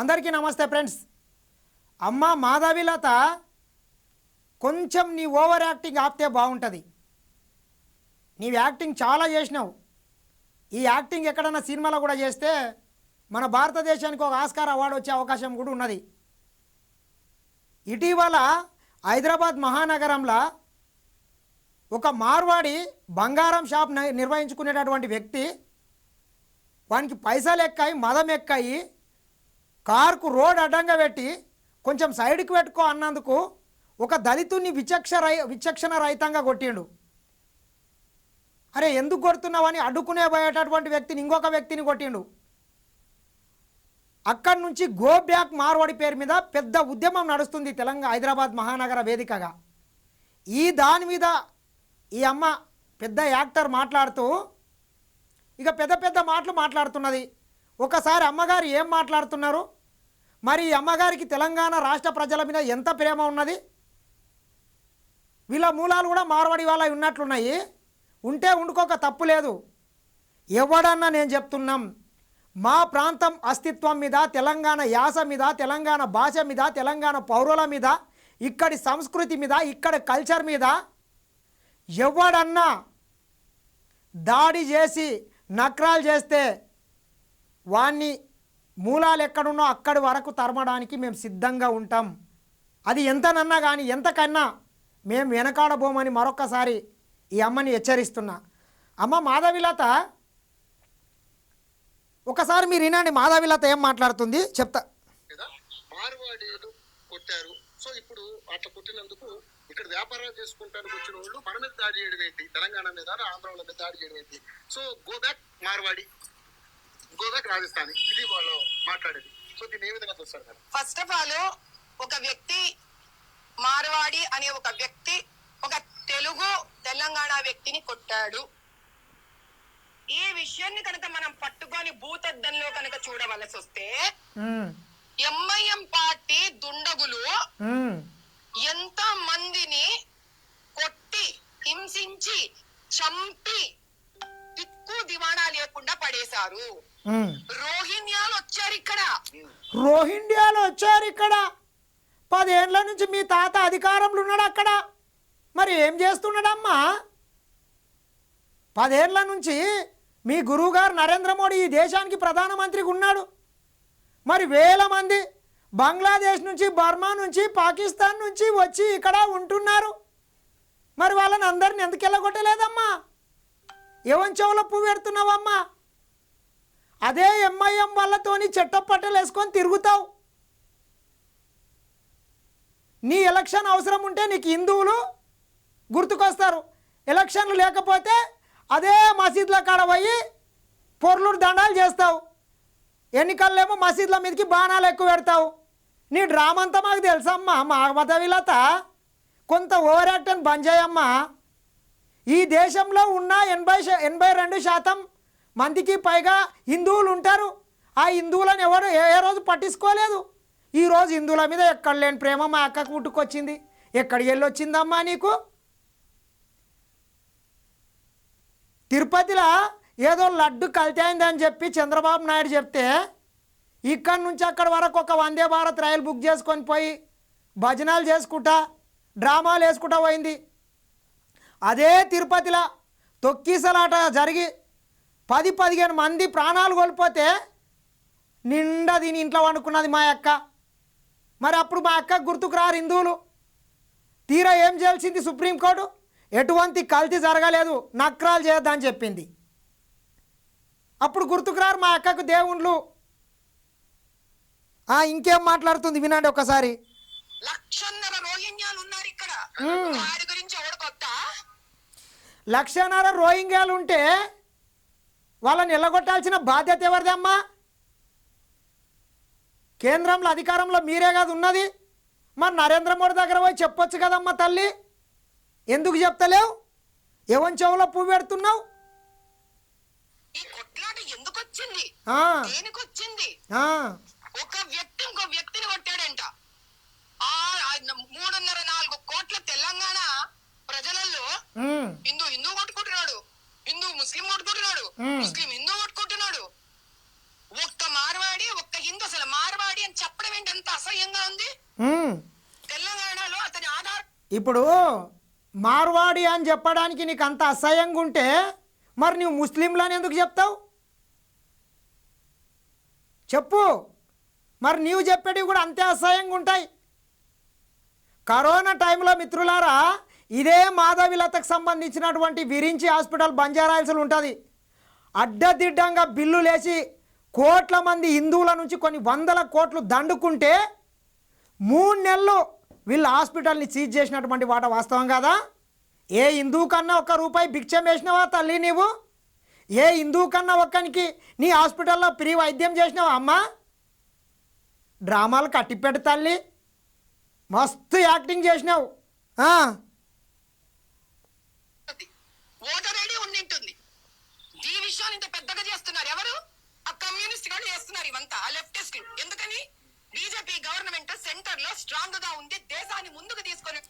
అందరికీ నమస్తే ఫ్రెండ్స్. అమ్మ మాధవిలత కొంచెం నీ ఓవర్ యాక్టింగ్ ఆపితే బాగుంటుంది. నీవు యాక్టింగ్ చాలా చేసినావు. ఈ యాక్టింగ్ ఎక్కడన్నా సినిమాలో కూడా చేస్తే మన భారతదేశానికి ఒక ఆస్కార్ అవార్డు వచ్చే అవకాశం కూడా ఉన్నది. ఇటీవల హైదరాబాద్ మహానగరంలో ఒక మార్వాడి బంగారం షాప్ నిర్వహించుకునేటటువంటి వ్యక్తి వానికి పైసలు ఎక్కాయి మదం ఎక్కాయి కార్కు రోడ్ అడ్డంగా పెట్టి కొంచెం సైడ్కి పెట్టుకో అన్నందుకు ఒక దళితుని విచక్ష రై విచక్షణ రహితంగా కొట్టిండు. అరే ఎందుకు కొడుతున్నావని అడ్డుకునే పోయేటటువంటి వ్యక్తిని ఇంకొక వ్యక్తిని కొట్టిండు. అక్కడి నుంచి గో బ్యాక్ మార్వాడి పేరు మీద పెద్ద ఉద్యమం నడుస్తుంది తెలంగాణ హైదరాబాద్ మహానగర వేదికగా. ఈ దాని మీద ఈ అమ్మ పెద్ద యాక్టర్ మాట్లాడుతూ ఇక పెద్ద పెద్ద మాటలు మాట్లాడుతున్నది. ఒకసారి అమ్మగారు ఏం మాట్లాడుతున్నారు? మరి అమ్మగారికి తెలంగాణ రాష్ట్ర ప్రజల మీద ఎంత ప్రేమ ఉన్నది? వీళ్ళ మూలాలు కూడా మార్వాడి వాళ్ళ ఉన్నట్లున్నాయి. ఉంటే ఉండుకోక తప్పు లేదు. ఎవడన్నా నేను చెప్తున్నాం మా ప్రాంతం అస్తిత్వం మీద తెలంగాణ యాస మీద తెలంగాణ భాష మీద తెలంగాణ పౌరుల మీద ఇక్కడి సంస్కృతి మీద ఇక్కడ కల్చర్ మీద ఎవడన్నా దాడి చేసి నక్రాలు చేస్తే వాణ్ణి మూలాలు ఎక్కడున్నో అక్కడి వరకు తరమడానికి మేము సిద్ధంగా ఉంటాం. అది ఎంతనన్నా కానీ ఎంతకన్నా మేము వెనకాడబోమని మరొక్కసారి ఈ అమ్మని హెచ్చరిస్తున్నా. అమ్మ మాధవిలత ఒకసారి మీరు వినండి మాధవిలత ఏం మాట్లాడుతుంది? చెప్తా. మార్వాడీలు కొట్టారు. సో ఇప్పుడు అట్లా కొట్టినందుకు ఇక్కడ వ్యాపారాలు చేసుకుంటానికి వచ్చిన వాళ్ళు మన మీద దాడి చేయడం ఏంటి తెలంగాణ మీద ఆంధ్ర వాళ్ళ మీద దాడి చేయడం ఏంటి so go back Marwadi. Go back Rajasthan. ఇది వాళ్ళు మాట్లాడేది. సో దీన్ని ఏ విధంగా చూస్తారు ఫస్ట్ ఆఫ్ ఆల్ ఒక వ్యక్తి మార్వాడి అనే ఒక వ్యక్తి ఒక తెలుగు తెలంగాణ వ్యక్తిని కొట్టాడు. ఈ విషయాన్ని కనుక మనం పట్టుకొని భూతద్దంలో కనుక చూడవలసి వస్తే ఎంఐఎం పార్టీ దుండగులు ఎంత మందిని కొట్టి హింసించి చంపి దిక్కు దివాణా లేకుండా పడేశారు. ఉమ్. రోహిణ్యాలు వచ్చారు ఇక్కడ రోహింగ్యాలు వచ్చారు ఇక్కడ పదేళ్ళ నుంచి మీ తాత అధికారంలో ఉన్నాడు అక్కడ మరి ఏం చేస్తున్నాడమ్మా? పదేళ్ళ నుంచి మీ గురువుగారు నరేంద్ర మోడీ ఈ దేశానికి ప్రధానమంత్రిగా ఉన్నాడు మరి వేల మంది బంగ్లాదేశ్ నుంచి బర్మా నుంచి పాకిస్తాన్ నుంచి వచ్చి ఇక్కడ ఉంటున్నారు. మరి వాళ్ళని అందరిని ఎందుకు వెళ్ళగొట్టలేదమ్మా ఎవరి చెవులో పువ్వు పెడుతున్నావమ్మా అదే ఎంఐఎం వాళ్ళతోని చెట్టపట్టలు వేసుకొని తిరుగుతావు. నీ ఎలక్షన్ అవసరం ఉంటే నీకు హిందువులు గుర్తుకొస్తారు. ఎలక్షన్లు లేకపోతే అదే మసీద్ల కాడ పోయి పొర్లూరు దండాలు చేస్తావు. ఎన్నికల్లేమో మసీద్ల మీదకి బాణాలు ఎక్కువ పెడతావు. నీ డ్రామంతా మాకు తెలుసమ్మా మా మతవిలత కొంత ఓవర్ యాక్టన్ బంద్ చేయమ్మా ఈ దేశంలో ఉన్న ఎనభై ఎనభై రెండు శాతం మందికి పైగా హిందువులు ఉంటారు. ఆ హిందువులను ఎవరు ఏ ఏ రోజు పట్టించుకోలేదు. ఈరోజు హిందువుల మీద ఎక్కడ లేని ప్రేమ మా అక్కకు పుట్టుకొచ్చింది. ఎక్కడికి వెళ్ళి వచ్చిందమ్మా నీకు? తిరుపతిలో ఏదో లడ్డు కలితైందని చెప్పి చంద్రబాబు నాయుడు చెప్తే ఇక్కడి నుంచి అక్కడి వరకు ఒక వందే భారత్ రైలు బుక్ చేసుకొని పోయి భజనాలు చేసుకుంటా డ్రామాలు వేసుకుంటా పోయింది. అదే తిరుపతిలో తొక్కీసలాట జరిగి పది పదిహేను మంది ప్రాణాలు కోల్పోతే నిండా దీని ఇంట్లో వండుకున్నది మా అక్క. మరి అప్పుడు మా అక్క గుర్తుకు రారు హిందువులు. తీరా ఏం చేయాల్సింది సుప్రీంకోర్టు ఎటువంటి కల్తీ జరగలేదు నక్రాలు చేయొద్దని చెప్పింది. అప్పుడు గుర్తుకు రారు మా అక్కకు దేవుళ్ళు. ఆ, ఇంకేం మాట్లాడుతుంది వినండి ఒకసారి. లక్షన్నర ఉన్నారు ఇక్కడ. గురించి లక్షన్నర రోహింగ్యాలు ఉంటే వాళ్ళని ఎల్లగొట్టాల్సిన బాధ్యత ఎవరిదమ్మా కేంద్రంలో అధికారంలో మీరే కాదు ఉన్నది. మరి నరేంద్ర మోడీ దగ్గర పోయి చెప్పొచ్చు కదమ్మా తల్లి? ఎందుకు చెప్తలేవు? ఎవరి చెవులో పువ్వు పెడుతున్నావు? ఎందుకు వచ్చింది దేనికి వచ్చింది ఆ, ఒక వ్యక్తి ఇంకో వ్యక్తిని కొట్టాడంట. మూడున్నర నాలుగు కోట్ల తెలంగాణ ప్రజలలో హిందూ ముస్లిం కొట్టుకుంటున్నాడు. ముస్లిం హిందూ కొట్టుకుంటున్నాడు ఒక్క మార్వాడి ఒక్క హిందూ అసలు మార్వాడి అని ఉమ్. తెలంగాణలో అతని ఆధార్ ఇప్పుడు మార్వాడి అని చెప్పడానికి నీకు అంత అసహ్యంగా ఉంటే మరి నువ్వు ముస్లింలని ఎందుకు చెప్తావు? చెప్పు. మరి నీవు చెప్పేటివి కూడా అంతే అసహ్యంగా ఉంటాయి. కరోనా టైంలో మిత్రులారా ఇదే మాధవిలతకు సంబంధించినటువంటి విరించి హాస్పిటల్ బంజారాయిల్స్లో ఉంటుంది. అడ్డదిడ్డంగా బిల్లు లేచి కోట్ల మంది హిందువుల నుంచి కొన్ని వందల కోట్లు దండుకుంటే మూడు నెలలు వీళ్ళు హాస్పిటల్ని సీజ్ చేసినటువంటి వాట వాస్తవం కదా? ఏ హిందువు కన్నా ఒక్క రూపాయి భిక్షం వేసినావా తల్లి నీవు? ఏ హిందువు కన్నా ఒక్కనికి నీ హాస్పిటల్లో ప్రియ వైద్యం చేసినావా అమ్మా? డ్రామాలు కట్టిపెట్టు తల్లి. మస్తు యాక్టింగ్ చేసినావు. ఓటరేడి ఉండింటుంది ఈ విషయాన్ని ఇంత పెద్దగా చేస్తున్నారు. ఎవరు? ఆ కమ్యూనిస్ట్ గాళ్ళు చేస్తున్నారు ఇవంతా ఆ లెఫ్టిస్ట్ ఎందుకని? బీజేపీ గవర్నమెంట్ సెంటర్లో స్ట్రాంగ్గా ఉంది దేశాన్ని ముందుకు తీసుకొని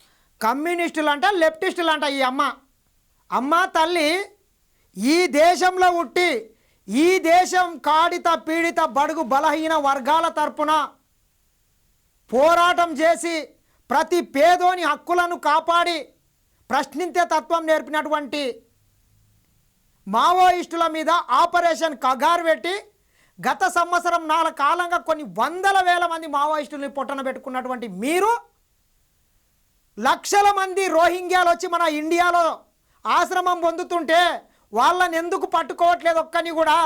కమ్యూనిస్టులు అంట లెఫ్టిస్టులు అంట ఈ అమ్మ. అమ్మ తల్లి ఈ దేశంలో ఉట్టి ఈ దేశం కాడిత పీడిత బడుగు బలహీన వర్గాల తరపున పోరాటం చేసి ప్రతి పేదోని హక్కులను కాపాడి ప్రశ్నించే తత్వం నేర్పినటువంటి మావోయిస్టుల మీద ఆపరేషన్ కగారు పెట్టి గత సంవత్సరం నాలుగు కాలంగా కొన్ని వందల వేల మంది మావోయిస్టుల్ని పొట్టన పెట్టుకున్నటువంటి మీరు లక్షల మంది రోహింగ్యాలు వచ్చి మన ఇండియాలో ఆశ్రమం పొందుతుంటే వాళ్ళని ఎందుకు పట్టుకోవట్లేదు ఒక్కని కూడా?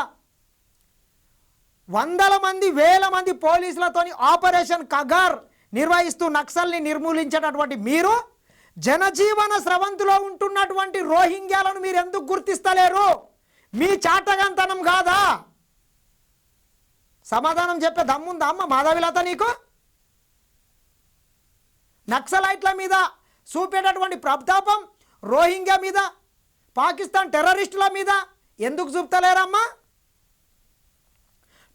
వందల మంది వేల మంది పోలీసులతోని ఆపరేషన్ కగార్ నిర్వహిస్తూ నక్సల్ని నిర్మూలించేటటువంటి మీరు జనజీవన స్రవంతిలో ఉంటున్నటువంటి రోహింగ్యాలను మీరు ఎందుకు గుర్తిస్తలేరు? మీ చాటగంతనం కాదా? సమాధానం చెప్పే దమ్ముందా అమ్మ? మాధవిలత నీకు? నక్సలైట్ల మీద చూపేటటువంటి ప్రతాపం రోహింగ్యా మీద పాకిస్తాన్ టెర్రరిస్టుల మీద ఎందుకు చూపుతలేరమ్మా?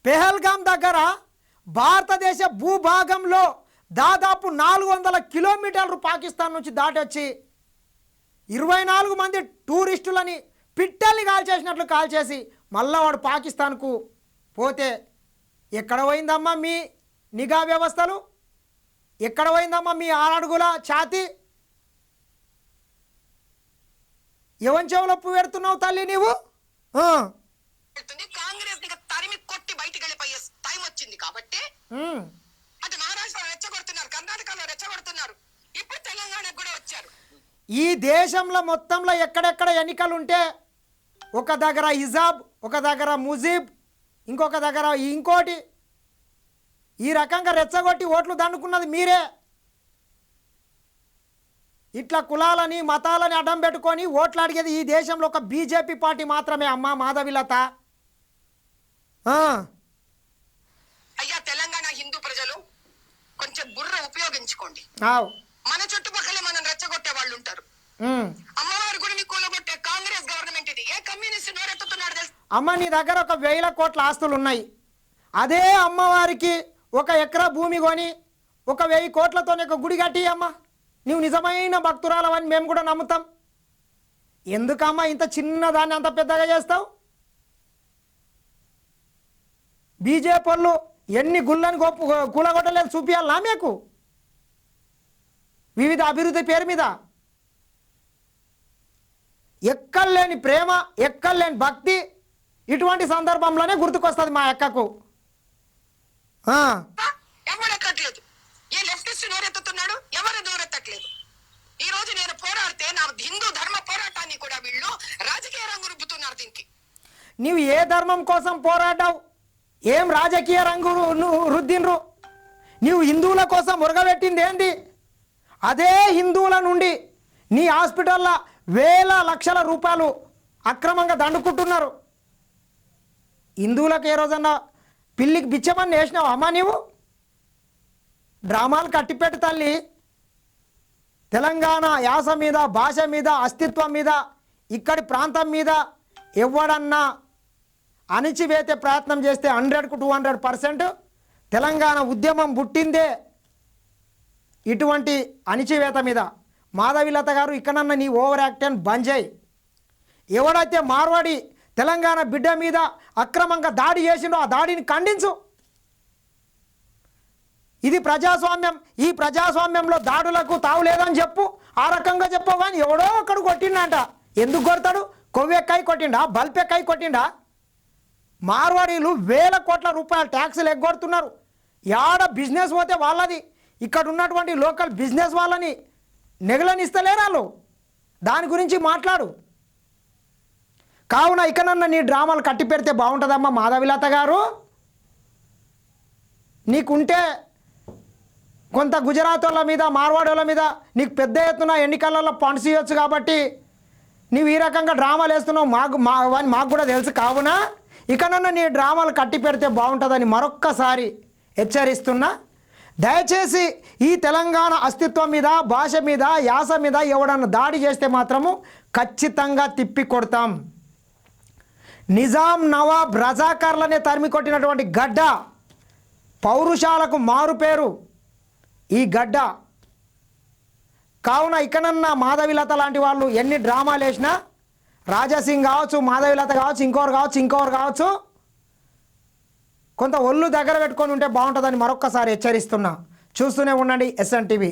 పెహల్గాం దగ్గర భారతదేశ భూభాగంలో దాదాపు నాలుగు వందల కిలోమీటర్లు పాకిస్తాన్ నుంచి దాటొచ్చి ఇరవై నాలుగు మంది టూరిస్టులని పిట్టల్ని కాల్చేసినట్లు కాల్చేసి మళ్ళా వాడు పాకిస్తాన్కు పోతే ఎక్కడ పోయిందమ్మా మీ నిఘా వ్యవస్థలు? ఎక్కడ పోయిందమ్మా మీ ఆరడుగుల ఛాతి? ఎవరి చెవులో పెడుతున్నావు తల్లి నీవు? కాంగ్రెస్ తరిమి కొట్టి బయటికి వెళ్ళిపోయే టైం వచ్చింది కాబట్టి ఉమ్. అటు మహారాష్ట్రలో రెచ్చగొడుతున్నారు కర్ణాటకలో రెచ్చగొడుతున్నారు ఇప్పుడు తెలంగాణకు కూడా వచ్చారు ఈ దేశంలో మొత్తంలో ఎక్కడెక్కడ ఎన్నికలు ఉంటే ఒక దగ్గర హిజాబ్ ఒక దగ్గర ముజీబ్ ఇంకొక దగ్గర ఇంకోటి ఈ రకంగా రెచ్చగొట్టి ఓట్లు దండుకున్నది మీరే. ఇట్లా కులాలని మతాలని అడ్డం పెట్టుకొని ఓట్లు అడిగేది ఈ దేశంలో ఒక బీజేపీ పార్టీ మాత్రమే అమ్మ మాధవిలత. అయ్యా తెలంగాణ హిందూ ప్రజలు కొంచెం బుర్ర ఉపయోగించుకోండి. మన చుట్టుపక్కలే వాళ్ళు ఉంటారు. అమ్మవారి గుడిని కూలగొట్టే కాంగ్రెస్ గవర్నమెంట్ ఇది. ఏ కమ్యూనిస్ట్ నోరెత్తుతున్నాడు తెలుసు? అమ్మ నీ దగ్గర ఒక వేల కోట్ల ఆస్తులు ఉన్నాయి. అదే అమ్మవారికి ఒక ఎకరా భూమి కొని ఒక వెయ్యి కోట్లతో ఒక గుడి కట్టి అమ్మ. నువ్వు నిజమైన భక్తురాలవని మేము కూడా నమ్ముతాం. ఎందుకమ్మా ఇంత చిన్నదాన్ని అంత పెద్దగా చేస్తావు? బీజేపీ వాళ్ళు ఎన్ని గుళ్ళని గొప్ప కూలగొట్టలేదు చూపించాలా మీకు? వివిధ అభివృద్ధి పేరు మీద ఎక్కలేని ప్రేమ ఎక్కలేని భక్తి ఇటువంటి సందర్భంలోనే గుర్తుకొస్తుంది మా అక్కకు. ఎక్కట్లేదు? ఏ లెఫ్టిస్ట్ నోరెత్తుతున్నాడు ఎవరు నోరెత్తట్లేదు ఈ రోజు నేను పోరాడితే నా హిందూ ధర్మ పోరాటాన్ని కూడా వీళ్ళు రాజకీయ రంగు రుబ్బుతున్నారు దీనికి. నీవు ఏ ధర్మం కోసం పోరాడావు? ఏం రాజకీయ రంగు నువ్వు రుద్దిండ్రు? నీవు హిందువుల కోసం ఉరగబెట్టింది ఏంది? అదే హిందువుల నుండి నీ హాస్పిటల్లో వేల లక్షల రూపాయలు అక్రమంగా దండుకుంటున్నారు. హిందువులకు ఏ రోజన్నా పిల్లికి బిచ్చమని వేసినావు అమ్మా నీవు? డ్రామాలు కట్టిపెట్టు తల్లి. తెలంగాణ యాస మీద భాష మీద అస్తిత్వం మీద ఇక్కడి ప్రాంతం మీద ఎవడన్నా అణిచివేతే ప్రయత్నం చేస్తే హండ్రెడ్కు టూ హండ్రెడ్ పర్సెంట్ తెలంగాణ ఉద్యమం పుట్టిందే ఇటువంటి అణిచివేత మీద. మాధవిలత గారు ఇక్కడన్న నీ ఓవర్ యాక్టెన్ బంద్ చేయి. ఎవడైతే మార్వాడి తెలంగాణ బిడ్డ మీద అక్రమంగా దాడి చేసిండో ఆ దాడిని ఖండించు. ఇది ప్రజాస్వామ్యం. ఈ ప్రజాస్వామ్యంలో దాడులకు తావు లేదని చెప్పు. ఆ రకంగా చెప్పు కానీ ఎవడో ఒకడు కొట్టిండంట. ఎందుకు కొడతాడు? కొవ్వెక్కాయి కొట్టిండా? బల్పెక్కాయి కొట్టిండా? మార్వాడీలు వేల కోట్ల రూపాయల ట్యాక్సులు ఎగ్గొడుతున్నారు యాడ బిజినెస్ పోతే వాళ్ళది. ఇక్కడ ఉన్నటువంటి లోకల్ బిజినెస్ వాళ్ళని నెగలనిస్తలేరు వాళ్ళు. దాని గురించి మాట్లాడు. కావున ఇకనన్నా నీ డ్రామాలు కట్టి పెడితే బాగుంటుందమ్మా మాధవిలత గారు. నీకుంటే కొంత గుజరాత్ వాళ్ళ మీద మార్వాడోళ్ళ మీద నీకు పెద్ద ఎత్తున ఎన్నికలలో ఫండ్స్ ఇవ్వచ్చు కాబట్టి నీవు ఈ రకంగా డ్రామాలు వేస్తున్నావు. మాకు మా మాకు కూడా తెలుసు. కావున ఇకనన్నా నీ డ్రామాలు కట్టి పెడితే బాగుంటుందని మరొక్కసారి హెచ్చరిస్తున్నా. దయచేసి ఈ తెలంగాణ అస్తిత్వం మీద భాష మీద యాస మీద ఎవడన్నా దాడి చేస్తే మాత్రము ఖచ్చితంగా తిప్పి కొడతాం నిజాం నవాబ్ రజాకర్లనే తరిమి కొట్టినటువంటి గడ్డ పౌరుషాలకు మారుపేరు ఈ గడ్డ. కావున ఇకనన్నా మాధవిలత లాంటి వాళ్ళు ఎన్ని డ్రామాలు వేసినా రాజాసింగ్ కావచ్చు మాధవిలత కావచ్చు ఇంకోరు కావచ్చు ఇంకోరు కావచ్చు కొంత ఒళ్ళు దగ్గర పెట్టుకొని ఉంటే బాగుంటుందని మరొక్కసారి హెచ్చరిస్తున్నా. చూస్తూనే ఉండండి ఎస్ఎన్ టీవీ.